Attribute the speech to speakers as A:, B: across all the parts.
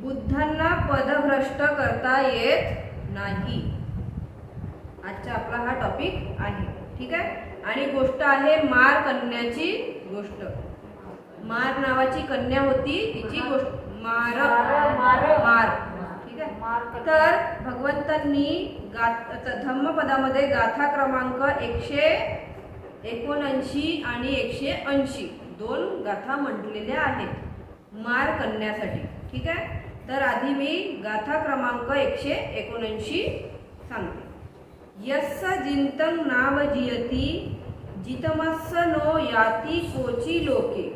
A: बुद्धांना पदभ्रष्ट करता येत नाही. आजचा आपला हा टॉपिक आहे. ठीक आहे? आणि गोष्ट आहे मार कन्याची गोष्ट. मार नावाची कन्या होती तिची गोष्ट मार
B: मार.
A: मार. ठीक आहे? तर भगवंतांनी धम्मपदामध्ये गाथा क्रमांक एकशे एकोणऐंशी आणि एकशे ऐंशी. दोन गाथा म्हटलेल्या आहेत. मार कन्यासाठी. ठीक आहे? तर आधी मी गाथा क्रमांक एकशे एकोणऐंशी सांगते. यस्स जिंतंग नाव जियती जितमस्स नो याती कोची लोके.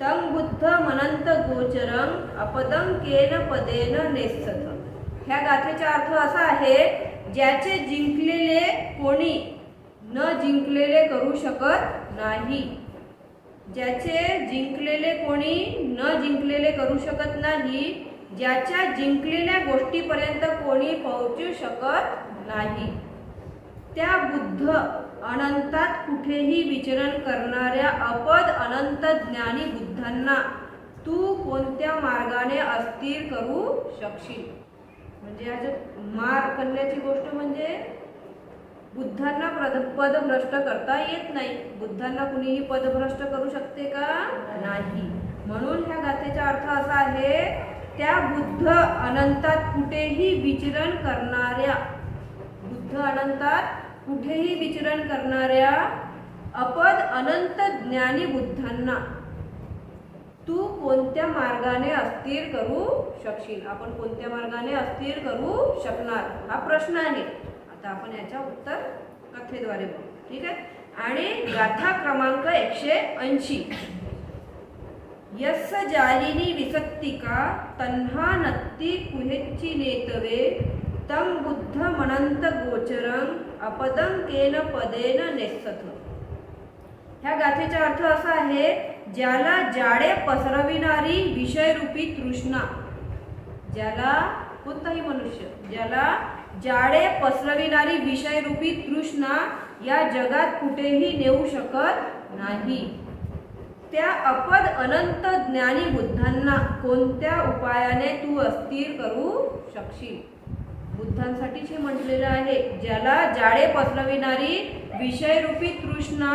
A: तंग बुद्ध मनंत गोचरं अपदं केन पदेन नेसत ह्या गाथेचा अर्थ असा आहे ज्याचे जिंकलेले कोणी न जिंकलेले करू शकत नाही. ज्याचे जिंकलेले कोणी न जिंकलेले करू शकत नाही ज्याच्या जिंकलेल्या गोष्टीपर्यंत कोणी पोहोचू शकत नाही. त्या बुद्ध अनंतात कुठेही विचरण करणाऱ्या अपद अनंत ज्ञानी बुद्धांना तू कोणत्या मार्गाने अस्थिर करू शकशील? म्हणजे आज मार करण्याची गोष्ट म्हणजे बुद्धांना पद पदभ्रष्ट करता येत नाही. बुद्धांना कुणीही पदभ्रष्ट करू शकते का? नाही. म्हणून ह्या गाथेचा अर्थ असा आहे त्या बुद्ध अनंतात कुठेही विचरण करणाऱ्या बुद्ध अनंतात कुठेही विचरण करणाऱ्या अपद अनंत ज्ञानी बुद्धांना तू कोणत्या मार्गाने अस्थिर करू शकशील? आपण कोणत्या मार्गाने अस्थिर करू शकणार? हा प्रश्न आहे. आता आपण याच्या उत्तर कथेद्वारे बघू. ठीक आहे? आणि गाथा क्रमांक एकशे ऐंशी. यस्य जालिनी विसक्तिका तन्हा नत्ती कुहेच्ची नेतवे तं बुद्ध मनंत गोचरं अपदं केन पदेन नेसथ ह्या गाथेचा अर्थ असा आहे ज्याला जाडे पसरविणारी विषयरूपी तृष्णा ज्याला कोणताही मनुष्य ज्याला जाडे पसरविणारी विषयरूपी तृष्णा या जगात कुठेही नेऊ शकत नाही। त्या अपद अनंत ज्ञानी बुद्धांना कोणत्या उपायाने तू अस्थिर करू शकशील? बुद्धांसाठीच हे म्हटलेलं आहे ज्याला जाळे पसरविणारी विषयरूपी तृष्णा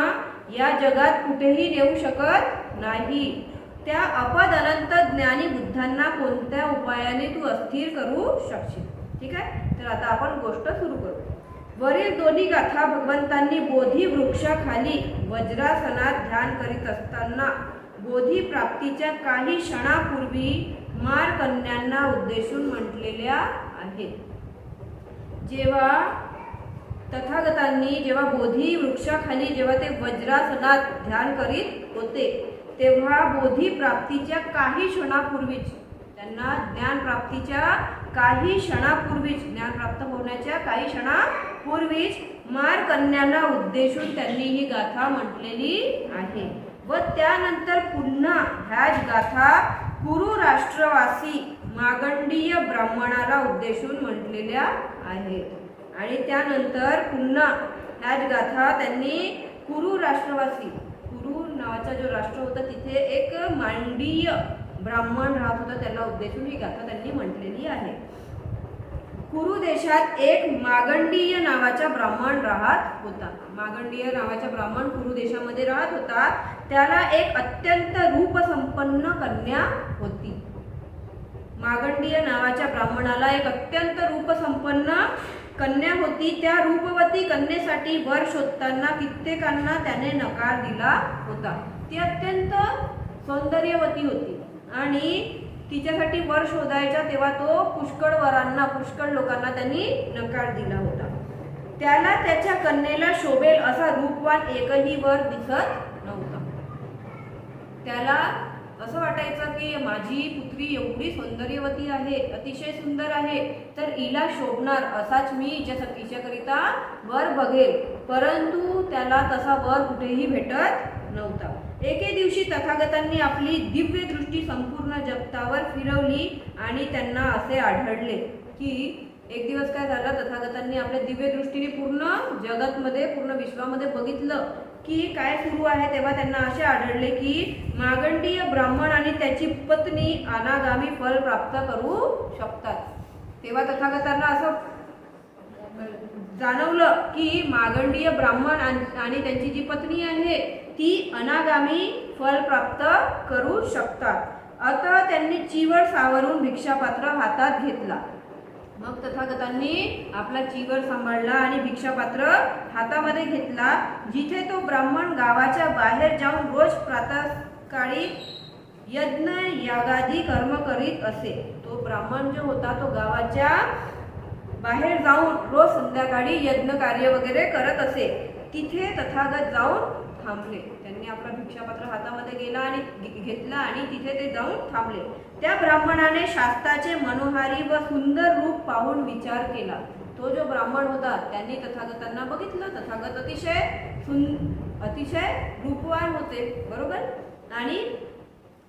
A: या जगात कुठेही नेऊ शकत नाही. त्या अपद अनंत ज्ञानी बुद्धांना कोणत्या उपायाने तू अस्थिर करू शकशील? ठीक आहे? तर आता आपण गोष्ट सुरू करू. वरील दोन्ही गाथा भगवंतांनी बोधी वृक्षाखाली वज्रासनात ध्यान करीत असताना बोधी प्राप्तीच्या काही क्षणापूर्वी मारकन्यांना उद्देशून म्हटलेल्या आहेत. जेव्हा तथागतांनी जेव्हा बोधी वृक्षाखाली जेव्हा ते वज्रासनात ध्यान करीत होते तेव्हा बोधी प्राप्तीच्या काही क्षणापूर्वीच त्यांना ज्ञान प्राप्तीच्या काही क्षणापूर्वीच ज्ञान प्राप्त होण्याच्या काही क्षणा पूर्वीच मार कन्यांना उद्देशून त्यांनी ही गाथा म्हटलेली आहे. व त्यानंतर पुन्हा ह्याच गाथा कुरु राष्ट्रवासी मागंडीय ब्राह्मणाला उद्देशून म्हटलेल्या आहेत. आणि त्यानंतर पुन्हा ह्याच गाथा त्यांनी कुरु राष्ट्रवासी कुरु नावाचा जो राष्ट्र होता तिथे एक मांडीय ब्राह्मण राहत होता त्याला उद्देशून ही गाथा त्यांनी म्हटलेली आहे. कुरु देशात एक मागंडीय नावाचा ब्राह्मण राहत होता. मागंडीय नावाचा ब्राह्मण कुरु देशामध्ये राहत होता. त्याला एक अत्यंत रूपसंपन्न कन्या होती. मागंडीय नावाच्या ब्राह्मणाला एक अत्यंत रूपसंपन्न कन्या होती. त्या रूपवती कन्येसाठी वर शोधताना कित्येकांना त्याने नकार दिला होता. ती अत्यंत सौंदर्यवती होती. आणि तिच्यासाठी वर शोधायचा तेव्हा तो पुष्कळ वरांना पुष्कळ लोकांना त्यांनी नकार दिला होता. त्याला त्याच्या कन्येला शोभेल असा रूपवान एकही वर दिसत नव्हता. त्याला असं वाटायचं की माझी पुत्री एवढी सौंदर्यवती आहे अतिशय सुंदर आहे तर हिला शोभणार असाच मी हिच्या हिच्याकरिता वर बघेल. परंतु त्याला तसा वर कुठेही भेटत नव्हता. एके दिवशी तथागतांनी आपली दिव्य दृष्टी संपूर्ण जगतावर फिरवली आणि त्यांना असे आढळले की एक दिवस काय झालं? तथागतांनी आपल्या दिव्य दृष्टीने पूर्ण जगतमध्ये पूर्ण विश्वामध्ये बघितलं की काय सुरू आहे तेव्हा त्यांना असे आढळले की मागंडीय ब्राह्मण आणि त्याची पत्नी अनागामी फल प्राप्त करू शकतात. तेव्हा तथागतांना असं जाणवलं की मागंडीय ब्राह्मण आणि आणि त्यांची जी पत्नी आहे ती अनागामी फल प्राप्त करू शकतात. आता त्यांनी चिवड सावरून भिक्षापात्र हातात घेतला. मग तथागतांनी आपला चिवर सांभाळला आणि भिक्षापात्र हातामध्ये घेतला. जिथे तो ब्राह्मण गावाच्या बाहेर जाऊन रोज प्रातःकाळी यज्ञ यागादी कर्म करीत असे. तो ब्राह्मण जो होता तो गावाच्या बाहेर जाऊन रोज संध्याकाळी यज्ञ कार्य वगैरे करत असे. तिथे तथागत जाऊन थांबले. त्यांनी आपला भिक्षापात्र हातामध्ये गेला आणि घेतला आणि तिथे ते जाऊन थांबले. त्या ब्राह्मणाने शास्त्राचे मनोहारी व सुंदर रूप पाहून विचार केला. तो जो ब्राह्मण होता त्यांनी तथागतांना बघितलं. तथागत अतिशय सुन अतिशय रूपवान होते. बरोबर? आणि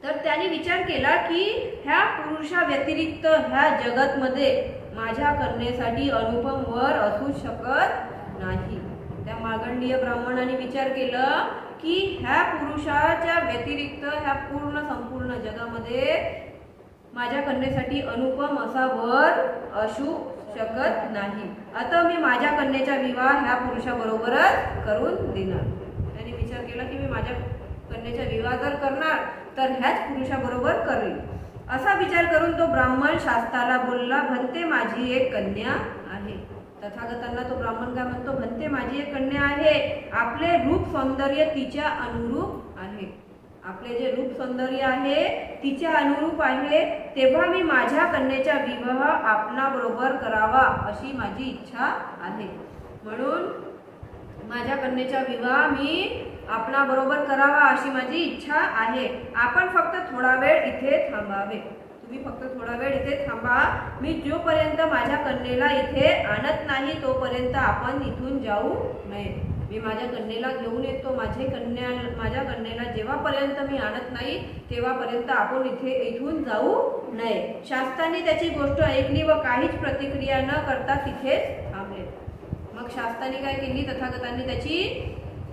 A: तर त्यांनी विचार केला की ह्या पुरुषा व्यतिरिक्त ह्या जगतमध्ये माझ्या करण्यासाठी अनुपम वर असू शकत नाही. मागंडीय ब्राह्मणाने विचार केलं की ह्या पुरुषाच्या व्यतिरिक्त ह्या पूर्ण संपूर्ण जगामध्ये माझ्या कन्येसाठी अनुपम असा वर असू शकत नाही. आता मी माझ्या कन्येचा विवाह ह्या पुरुषाबरोबरच करून देणार. त्याने विचार केला की मी माझ्या कन्येचा विवाह जर करणार तर ह्याच पुरुषाबरोबर करेल असा विचार करून तो ब्राह्मण शास्त्राला बोलला म्हणते माझी एक कन्या आहे. तथागतांना तो ब्राह्मण काय म्हणतो? म्हणते माझी एक कन्या आहे. आपले रूप सौंदर्य तिच्या अनुरूप आहे. आपले जे रूप सौंदर्य आहे तिच्या अनुरूप आहे तेव्हा मी माझ्या कन्येचा विवाह आपणाबरोबर करावा अशी माझी इच्छा आहे. म्हणून माझ्या कन्येचा विवाह मी आपणाबरोबर करावा अशी माझी इच्छा आहे. आपण फक्त थोडा वेळ इथे थांबावे. तुम्ही फक्त थोडा वेळ इथे थांबा. मी जोपर्यंत माझ्या कन्येला इथे आणत नाही तोपर्यंत आपण इथून जाऊ नये. मी माझ्या कन्येला घेऊन येतो. माझे कन्या माझ्या कन्येला जेव्हापर्यंत मी आणत नाही तेव्हापर्यंत आपण इथे इथून जाऊ नये. शास्त्रांनी त्याची गोष्ट ऐकली व काहीच प्रतिक्रिया न करता तिथेच थांबले. मग शास्त्रांनी काय केली? तथागतांनी त्याची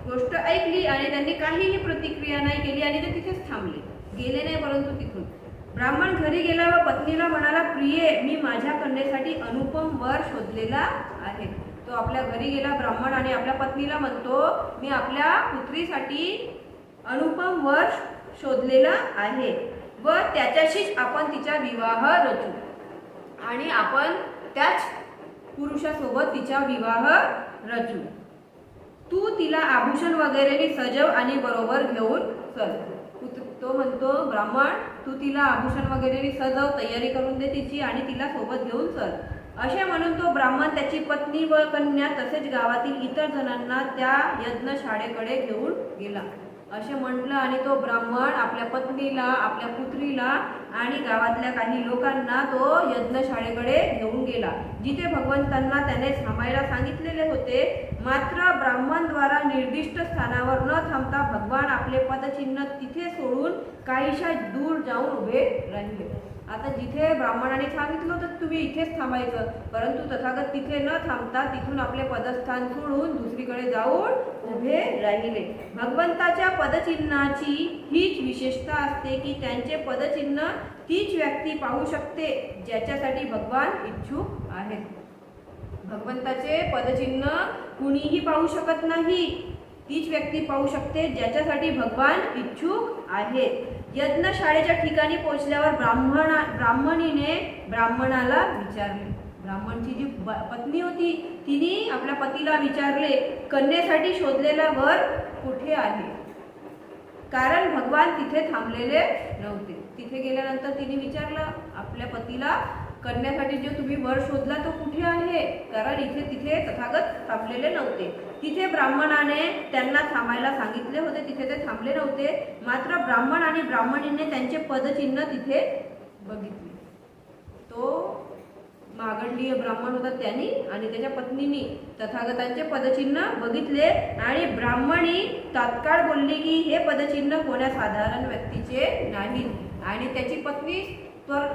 A: गोष्ट ऐकली आणि त्यांनी काहीही प्रतिक्रिया नाही केली आणि ते तिथेच थांबले. गेले नाही परंतु तिथून. ब्राह्मण घरी गेला व पत्नीला म्हणाला प्रिये मी माझ्या कन्येसाठी अनुपम वर शोधलेला आहे. तो आपल्या घरी गेला ब्राह्मण आणि आपल्या पत्नीला म्हणतो मी आपल्या पुत्रीसाठी अनुपम वर शोधलेला आहे व त्याच्याशीच आपण तिचा विवाह रचू. आणि आपण त्याच पुरुषासोबत तिचा विवाह रचू. तू तिला आभूषण वगैरे सजव आणि बरोबर घेऊन चल. तो म्हणतो ब्राह्मण तू तिला आभूषण वगैरे सजव तयारी करून दे तिची आणि तिला सोबत घेऊन चल. असे म्हणून तो ब्राह्मण त्याची पत्नी व कन्या तसेच गावातील इतर जणांना त्या यज्ञशाळेकडे घेऊन गेला. असे म्हटलं आणि तो ब्राह्मण आपल्या पत्नीला आपल्या पुत्रीला आणि गावातल्या काही लोकांना तो यज्ञशाळेकडे घेऊन गेला जिथे भगवंतांना त्याने थांबायला सांगितलेले होते. मात्र ब्राह्मणद्वारा निर्दिष्ट स्थानावर न थांबता भगवान आपले पदचिन्ह तिथे सोडून काहीशा दूर जाऊन उभे राहिले. आता जिथे ब्राह्मणाने सांगितलं होतं तुम्ही इथेच थांबायचं परंतु तथागत तिथे न थांबता तिथून आपले पदस्थान सोडून दुसरीकडे जाऊन उभे राहिले. भगवंताच्या पदचिन्हाची हीच विशेषता असते की त्यांचे पदचिन्ह तीच व्यक्ती पाहू शकते ज्याच्यासाठी भगवान इच्छुक आहेत. भगवंताचे पदचिन्ह कुणीही पाहू शकत नाही. तीच व्यक्ती पाहू शकते ज्याच्यासाठी भगवान इच्छुक आहेत. यज्ञशाळेच्या ठिकाणी पोहोचल्यावर ब्राह्मणा ब्राह्मणीने ब्राह्मणाला विचारले. ब्राह्मणची जी ब- पत्नी होती तिने आपल्या पतीला विचारले कन्येसाठी शोधलेला वर कुठे आहे? कारण भगवान तिथे थांबलेले नव्हते. तिथे गेल्यानंतर तिने विचारलं आपल्या पतीला करण्यासाठी जो तुम्ही वर शोधला तो कुठे आहे? कारण इथे तिथे तथागत थांबलेले नव्हते. तिथे ब्राह्मणाने त्यांना थांबायला सांगितले होते. तिथे ते थांबले नव्हते. मात्र ब्राह्मण आणि ब्राह्मणीने त्यांचे पदचिन्ह तिथे बघितले. तो मागंडीय ब्राह्मण होता त्यांनी आणि त्याच्या पत्नीनी तथागतांचे पदचिन्ह बघितले आणि ब्राह्मणी तात्काळ बोलली की हे पदचिन्ह कोण्या साधारण व्यक्तीचे नाही आणि त्याची पत्नी त्वर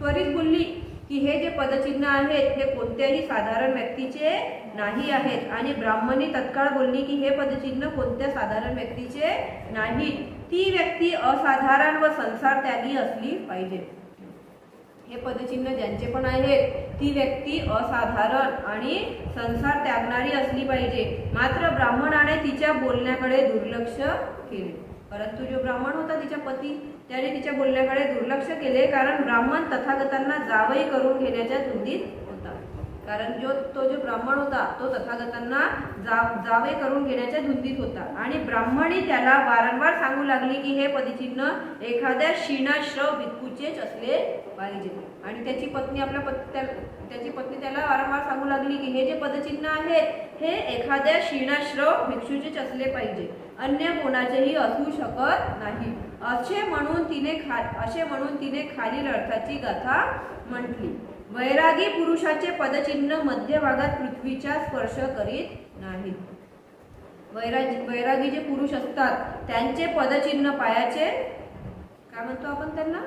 A: त्वरित बोलली की हे जे पदचिन्ह आहेत हे कोणत्याही साधारण व्यक्तीचे नाही आहेत. आणि ब्राह्मणी तत्काळ बोलली की हे पदचिन्ह कोणत्या साधारण व्यक्तीचे नाही. ती व्यक्ती असाधारण व संसार त्यागी असली पाहिजे. हे पदचिन्ह ज्यांचे पण आहेत ती व्यक्ती असाधारण आणि संसार त्यागणारी असली पाहिजे. मात्र ब्राह्मणाने तिच्या बोलण्याकडे दुर्लक्ष केले. परंतु जो ब्राह्मण होता तिच्या पती त्याने तिच्या बोलण्याकडे दुर्लक्ष केले कारण ब्राह्मण तथागतांना जावई करून घेण्याच्या धुंदीत होता. कारण जो तो जो ब्राह्मण होता तो तथागतांना जा जावे करून घेण्याच्या धुंदीत होता. आणि ब्राह्मणी त्याला वारंवार सांगू लागली की हे पदचिन्ह एखाद्या क्षीणाश्रव भिक्खूचेच असले पाहिजे. आणि त्याची पत्नी आपल्या पत् त्या- त्याची पत्नी त्याला वारंवार सांगू लागली की हे जे पदचिन्ह आहेत हे एखाद्या क्षीणाश्रव भिक्षूचेच असले पाहिजे. अन्य कोणाचेही असू शकत नाही. असे म्हणून तिने खा असे म्हणून तिने खालील अर्थाची गाथा म्हटली. वैरागी पुरुषाचे पदचिन्ह मध्यभागात पृथ्वीचा स्पर्श करीत नाहीत. वैरागी वैरागी जे पुरुष असतात त्यांचे पदचिन्ह पायाचे काय म्हणतो आपण त्यांना?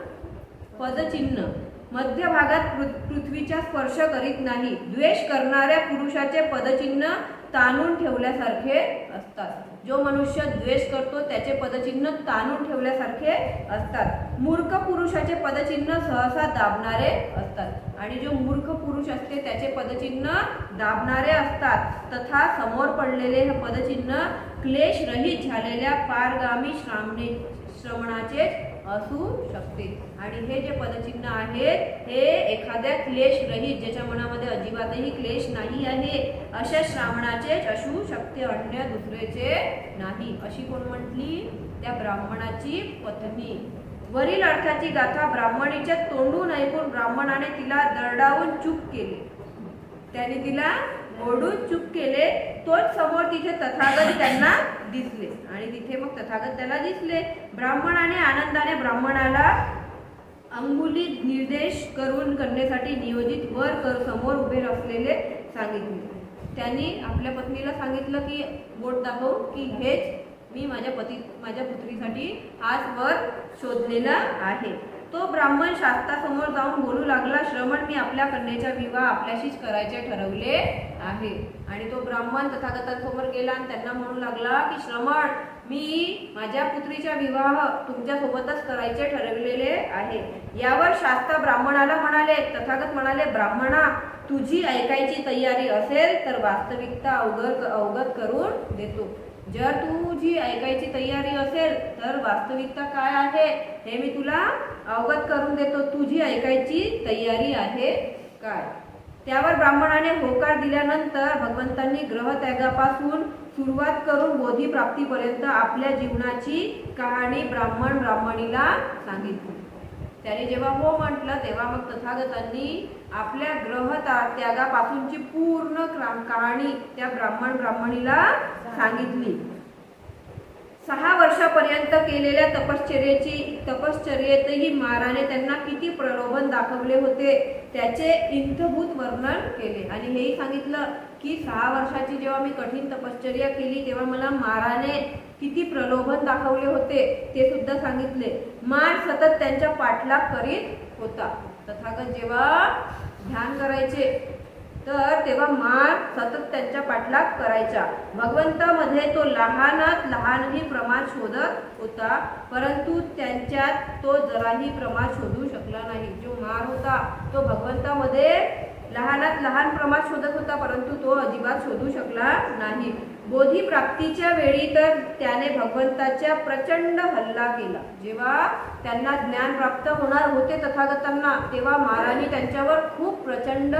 A: पदचिन्ह. मध्यभागात पृथ्वीचा स्पर्श करीत नाही. द्वेष करणाऱ्या पुरुषाचे पदचिन्ह ताणून ठेवल्यासारखे असतात. जो मनुष्य द्वेष करतो त्याचे पदचिन्ह ताणून ठेवल्यासारखे असतात. मूर्ख पुरुषाचे पदचिन्ह सहसा दाबणारे असतात. आणि जो मूर्ख पुरुष असते त्याचे पदचिन्ह दाबणारे असतात. तथा समोर पडलेले हे पदचिन्ह क्लेशरहित झालेल्या पारगामी श्रामणे श्रवणाचे असू शकते. आणि हे जे पदचिन्ह आहेत हे एखाद्या क्लेश रहित ज्याच्या मनामध्ये अजिबातही क्लेश नाही आहे अशा श्रावणाचेच असू शकते अन्य दुसरेचे नाही अशी कोण म्हटली? त्या ब्राह्मणाची पत्नी. वरील अर्थाची गाथा ब्राह्मणीच्या तोंडून ऐकून ब्राह्मणाने तिला दरडावून चूप केले. त्याने तिला ओढून चुप केले तोच समोर तिथे तथागत त्यांना दिसले. आणि तिथे मग तथागत त्याला दिसले. ब्राह्मणाने आनंदाने ब्राह्मणाला अंगुली निर्देश करून करण्यासाठी नियोजित वर कर समोर उभे असलेले सांगितले. त्यांनी आपल्या पत्नीला सांगितलं की बोट दाखव की हेच मी माझ्या पती माझ्या पुत्रीसाठी आज वर शोधलेला आहे. तो ब्राह्मण शास्त्रासमोर जाऊन बोलू लागला श्रमण मी आपल्या कन्येचा विवाह आपल्याशीच करायचे ठरवले आहे. आणि तो ब्राह्मण तथागतांसमोर गेला आणि त्यांना म्हणू लागला की श्रमण मी माझ्या पुत्रीचा विवाह तुमच्या सोबतच करायचे ठरवलेले आहे. यावर शास्त्र ब्राह्मणाला म्हणाले तथागत म्हणाले ब्राह्मणा तुझी ऐकायची तयारी असेल तर वास्तविकता अवगत अवगत करून देतो. जर तुझी ऐकायची तयारी असेल तर वास्तविकता काय आहे हे मी तुला अवगत करून देतो. तुझी ऐकायची तयारी आहे काय? त्यावर ब्राह्मणाने होकार दिल्यानंतर भगवंतांनी ग्रहत्यागापासून सुरुवात करून बोधी प्राप्तीपर्यंत आपल्या जीवनाची कहाणी ब्राह्मण ब्राह्मणीला सांगितली. त्याने जेव्हा हो म्हटलं तेव्हा मग तथागतांनी आपल्या ग्रह ता- त्यागापासूनची पूर्ण कहाणी त्या ब्राह्मण ब्राह्मणीला सांगितली. सहा वर्षापर्यंत केलेल्या तपश्चर्याची तपश्चर्येतही माराने त्यांना किती प्रलोभन दाखवले होते त्याचे इंथभूत वर्णन केले. आणि हेही सांगितलं की सहा वर्षाची जेव्हा मी कठीण तपश्चर्या केली तेव्हा मला माराने किती प्रलोभन दाखवले होते ते सुद्धा सांगितले. मार सतत त्यांच्या पाठलाग करीत होता. तथागत जेव्हा ध्यान करायचे तर तेव्हा मार सतत त्यांच्या पाठलाग करायचा. भगवंतामध्ये तो लहानात लहानही प्रमाण शोधत होता परंतु त्यांच्यात तो जराही प्रमाण शोधू शकला नाही. जो मार होता तो भगवंतामध्ये लहानात लहान प्रमाण शोधत होता परंतु तो अजिबात शोधू शकला नाही. बोधी प्राप्तीच्या वेळी तर त्याने भगवंताच्या प्रचंड हल्ला केला. जेव्हा त्यांना ज्ञान प्राप्त होणार होते तथागतांना तेव्हा महाराणी त्यांच्यावर खूप प्रचंड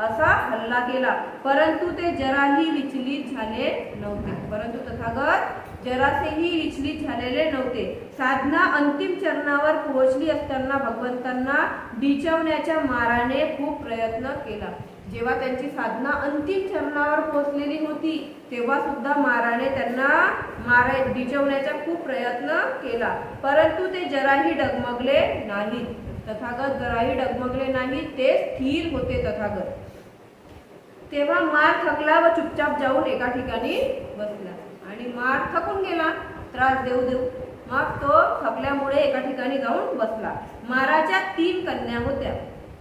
A: असा हल्ला केला. परंतु ते जराही विचलित झाले नव्हते. परंतु तथागत जरासेही विचलित झालेले नव्हते. साधना अंतिम चरणावर पोहोचली असताना भगवंतांना डिचवण्याच्या माराने खूप प्रयत्न केला. जेव्हा त्यांची साधना अंतिम चरणावर पोहोचलेली होती तेव्हा सुद्धा माराने त्यांना मारा डिचवण्याचा खूप प्रयत्न केला. परंतु ते जराही डगमगले नाहीत. तथागत जराही डगमगले नाही ते स्थिर होते तथागत. तेव्हा मार थकला व चुपचाप जाऊन एका ठिकाणी बसला. आणि मार थकून गेला त्रास देऊ देऊ. मग तो थकल्यामुळे एका ठिकाणी जाऊन बसला. माराच्या तीन कन्या होत्या.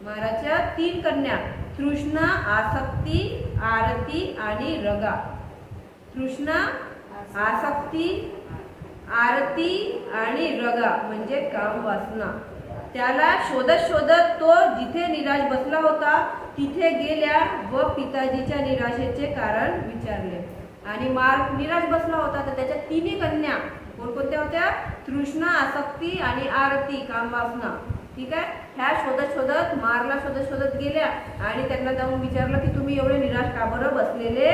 A: माराच्या तीन कन्या तृष्णा आसक्ती आरती आणि रगा. तृष्णा आसक्ती आरती आणि रगा म्हणजे काम वासना. त्याला शोधत शोधत तो जिथे निराश बसला होता तिथे गेल्या व पिताजीच्या निराशेचे कारण विचारले. आणि मार्ग निराश बसला होता तर त्याच्या तिन्ही कन्या कोणकोणत्या होत्या? तृष्णा आसक्ती आणि आरती कामवासना. ठीक आहे? ह्या शोधत शोधत मारला शोधत शोधत गेल्या आणि त्यांना जाऊन विचारलं की तुम्ही एवढे निराश का बरं बसलेले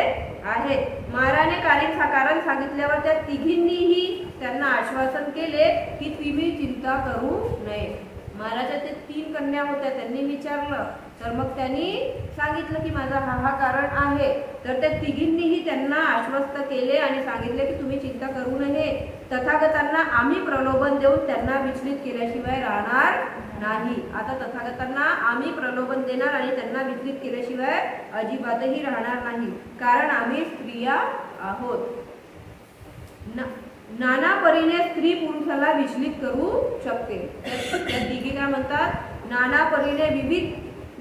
A: आहेत? माराने कारण कारण सांगितल्यावर त्या तिघींनीही त्यांना आश्वासन केले की तुम्ही चिंता करू नये. महाराजाचे तीन कन्या होत्या त्यांनी विचारलं. तर मग त्यांनी सांगितलं की माझा हा हा कारण आहे. तर त्या तिघींनीही त्यांना आश्वस्त केले आणि सांगितले की तुम्ही चिंता करू नये. तथागतांना आम्ही प्रलोभन देऊन त्यांना विचलित केल्याशिवाय राहणार नाही. आता तथागतांना आम्ही प्रलोभन देणार आणि त्यांना विचलित केल्याशिवाय अजिबातही राहणार नाही. कारण आम्ही स्त्रिया आहोत. न- नाना परीने स्त्री पुरुषाला विचलित करू शकते. त्या काय म्हणतात? नाना परीने विविध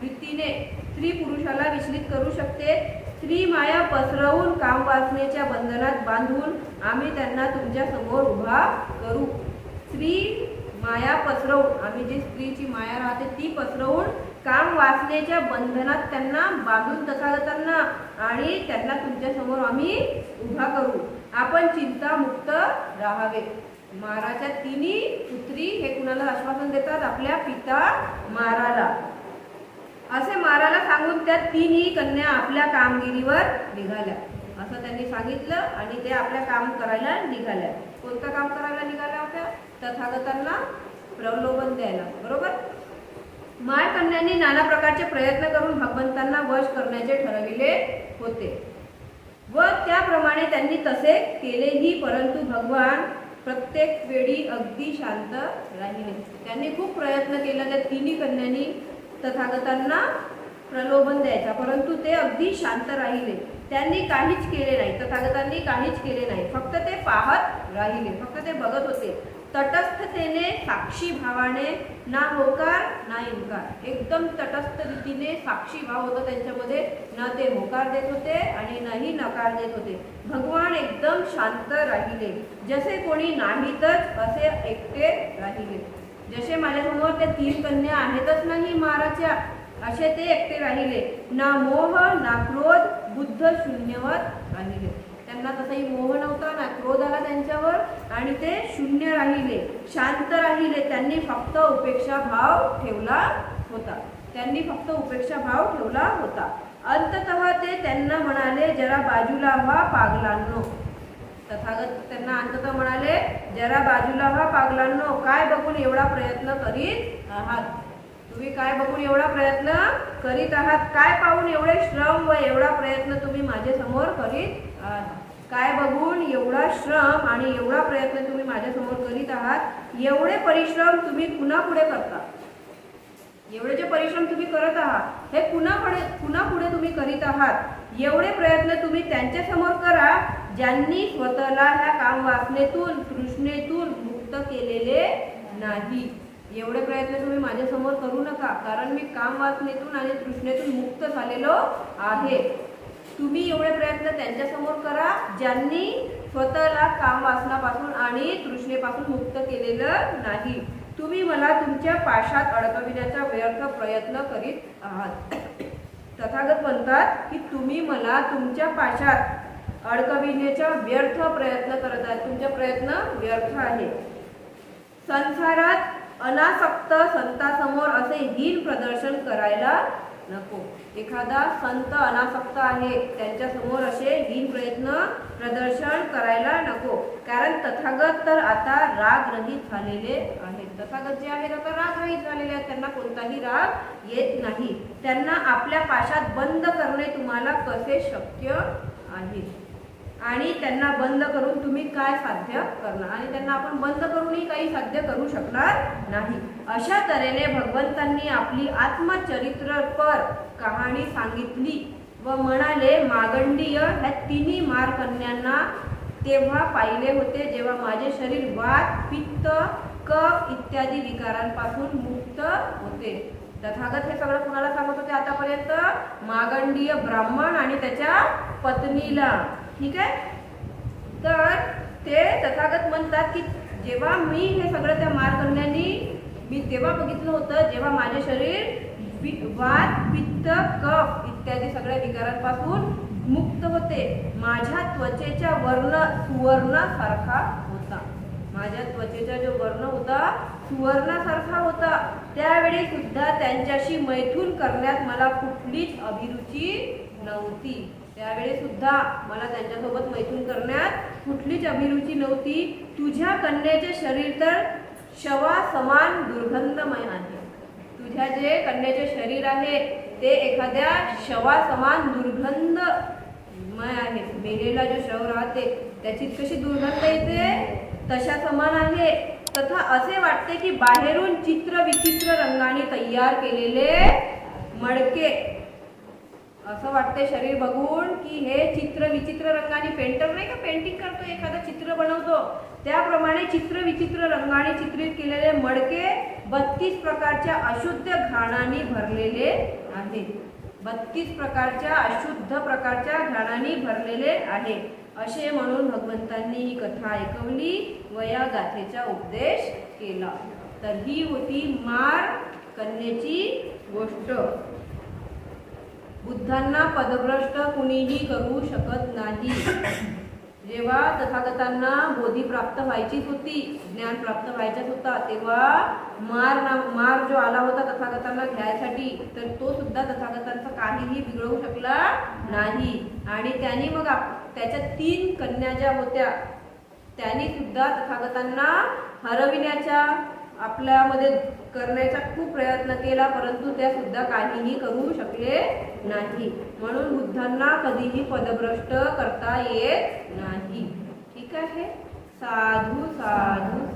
A: वृत्तीने स्त्री पुरुषाला विचलित करू शकते. स्त्री माया पसरवून काम वाचण्याच्या बंधनात बांधून आम्ही त्यांना तुमच्यासमोर उभा करू. स्त्री माया पसरवून आम्ही जी स्त्रीची माया राहते ती पसरवून काम वाचण्याच्या बंधनात त्यांना बांधून तथागतांना आणि त्यांना तुमच्यासमोर आम्ही उभा करू. आपण चिंतामुक्त राहावे. माराच्या तिन्ही पुत्री हे कुणाला आश्वासन देतात? आपल्या पिता माराला. असे माराला सांगून त्या तिन्ही कन्या आपल्या कामगिरीवर निघाल्या. असं त्यांनी सांगितलं आणि ते आपल्या काम करायला निघाल्या. कोणतं काम करायला निघाल्या होत्या? तथागतांना प्रलोभन द्यायला. बरोबर? माय कन्यांनी नाना प्रकारचे प्रयत्न करून भगवंतांना वश करण्याचे ठरविले होते. व त्याप्रमाणे त्यांनी तसे केलेही परंतु भगवान प्रत्येक वेळी अगदी शांत राहिले. त्यांनी खूप प्रयत्न केला त्या तिन्ही कन्यांनी तथागतांना प्रलोभन द्यायचा परंतु ते अगदी शांत राहिले. त्यांनी काहीच केले नाही तथागतांनी काहीच केले नाही. फक्त ते पाहत राहिले फक्त ते बघत होते. तटस्थतेने साक्षी भावाने ना होकार ना इन्कार. एकदम तटस्थ रीतीने साक्षी भाव होता त्यांच्यामध्ये. ना ते होकार देत होते आणि नाही नकार देत होते. भगवान एकदम शांत राहिले. जसे कोणी नाहीतच असे एकटे राहिले. जसे माझ्यासमोर त्या तीन कन्या आहेतच नाही महाराजच्या असे ते एकटे राहिले. ना मोह ना क्रोध बुद्ध शून्यवत राहिले त्यांना तसाही मोह नव्हता ना. क्रोध आला त्यांच्यावर आणि ते शून्य राहिले. शांत राहिले. त्यांनी फक्त उपेक्षा भाव ठेवला होता. त्यांनी फक्त उपेक्षा भाव ठेवला होता. अंतत ते त्यांना म्हणाले जरा बाजूला व्हा पागलांनो. तथागत त्यांना अंततः म्हणाले जरा बाजूला व्हा पागलांनो. काय बघून एवढा प्रयत्न करीत आहात? तुम्ही काय बघून एवढा प्रयत्न करीत आहात? काय पाहून एवढे श्रम व एवढा प्रयत्न तुम्ही माझ्यासमोर करीत आहात? काय बघून एवढा श्रम आणि एवढा प्रयत्न तुम्ही माझ्यासमोर करीत आहात एवढे परिश्रम तुम्ही पुन्हा पुढे करता. एवढे जे परिश्रम तुम्ही करत आहात हे पुन्हा पुढे पुन्हा पुढे तुम्ही करीत आहात एवढे प्रयत्न तुम्ही त्यांच्यासमोर करा ज्यांनी स्वतःला ह्या काम वासनेतून तृष्णेतून मुक्त केलेले नाही. एवढे प्रयत्न तुम्ही माझ्यासमोर करू नका कारण मी काम वासनेतून आणि तृष्णेतून मुक्त झालेलो आहे. तुम्ही एवढे प्रयत्न त्यांच्यासमोर करा ज्यांनी स्वतःला काम वासनापासून आणि तृष्णेपासून मुक्त केलेलं नाही. तुम्ही मला तुमच्या पाशात अडकविण्याचा व्यर्थ प्रयत्न करीत आहात. तथागत म्हणतात की तुम्ही मला तुमच्या पाशात अडकविण्याचा व्यर्थ प्रयत्न करत आहात तुमचा प्रयत्न व्यर्थ आहे. संसारात अनासक्त संतासमोर असे हीन प्रदर्शन करायला नको. एखादा संत अनासक्त आहे त्यांच्यासमोर असे हीन प्रयत्न प्रदर्शन करायला नको. कारण तथागत तर आता राग रहित झालेले आहेत. तथागत जे आहेत आता राग रहित झालेले आहेत. त्यांना कोणताही राग येत नाही. त्यांना आपल्या पाशात बंद करणे तुम्हाला कसे शक्य आहे? आणि त्यांना बंद करून तुम्ही काय साध्य करणार? आणि त्यांना आपण बंद करूनही काही साध्य करू शकणार नाही. अशा तऱ्हेने भगवंतांनी आपली आत्मचरित्रपर कहाणी सांगितली व म्हणाले मागंडीय ह्या तिन्ही मारकन्यांना तेव्हा पाहिले होते जेव्हा माझे शरीर वात पित्त कफ इत्यादी विकारांपासून मुक्त होते. तथागत हे सगळं कुणाला सांगत होते आतापर्यंत? मागंडीय ब्राह्मण आणि त्याच्या पत्नीला. ठीक आहे? तर ते तथागत म्हणतात की जेव्हा मी हे सगळं त्या मारकन्यांनी मी तेव्हा बघितलं होतं जेव्हा माझे शरीर वात पित्त कफ इत्यादी सगळ्या विकारांपासून मुक्त होते. माझ्या त्वचेच्या वर्ण सुवर्णासारखा होता. माझ्या त्वचेचा जो वर्ण होता सुवर्णासारखा होता. त्यावेळी सुद्धा त्यांच्याशी मैथून करण्यात मला कुठलीच अभिरुची नव्हती. त्यावेळी सुद्धा मला त्यांच्यासोबत मैथून करण्यात कुठलीच अभिरुची नव्हती. तुझ्या कन्याचे शरीर तर शवा समान दुर्गंधमय आहे तुझ्या जे कन्याचे शरीर आहे ते एखाद्या शवा समान दुर्गंधमय आहे. मेलेला जो शव राहते त्याची कशी दुर्गंध येते? तशा समान आहे. तथा असे वाटते की बाहेरून चित्र विचित्र रंगाने तयार केलेले मडके. असं वाटते शरीर बघून की हे चित्र विचित्र रंगाने पेंटर नाही का? पेंटिंग करतो एखादं चित्र बनवतो. त्याप्रमाणे चित्र विचित्र रंगाने चित्रित केलेले मडके बत्तीस प्रकारच्या अशुद्ध घाणांनी भरलेले आहेत. बत्तीस प्रकारच्या अशुद्ध प्रकारच्या घाणांनी भरलेले आहे. असे म्हणून भगवंतांनी ही कथा ऐकवली व या गाथेचा उपदेश केला. तर ही होती मार कन्येची गोष्ट. बुद्धांना पदभ्रष्ट कुणीही करू शकत नाही. जेव्हा तथागतांना बोधी प्राप्त व्हायचीच होती ज्ञान प्राप्त व्हायचाच होता तेव्हा मार ना मार जो आला होता तथागतांना घ्यायसाठी तर तो सुद्धा तथागतांचा काहीही बिघडवू शकला नाही. आणि त्यांनी मग त्याच्या तीन कन्या ज्या होत्या त्यांनी सुद्धा तथागतांना हरविण्याच्या आपल्यामध्ये करण्याचा खूप प्रयत्न केला परंतु त्या सुद्धा काहीही करू शकले नाही. म्हणून बुद्धांना कधीही पदभ्रष्ट करता येत नाही. ठीक आहे? साधू साधू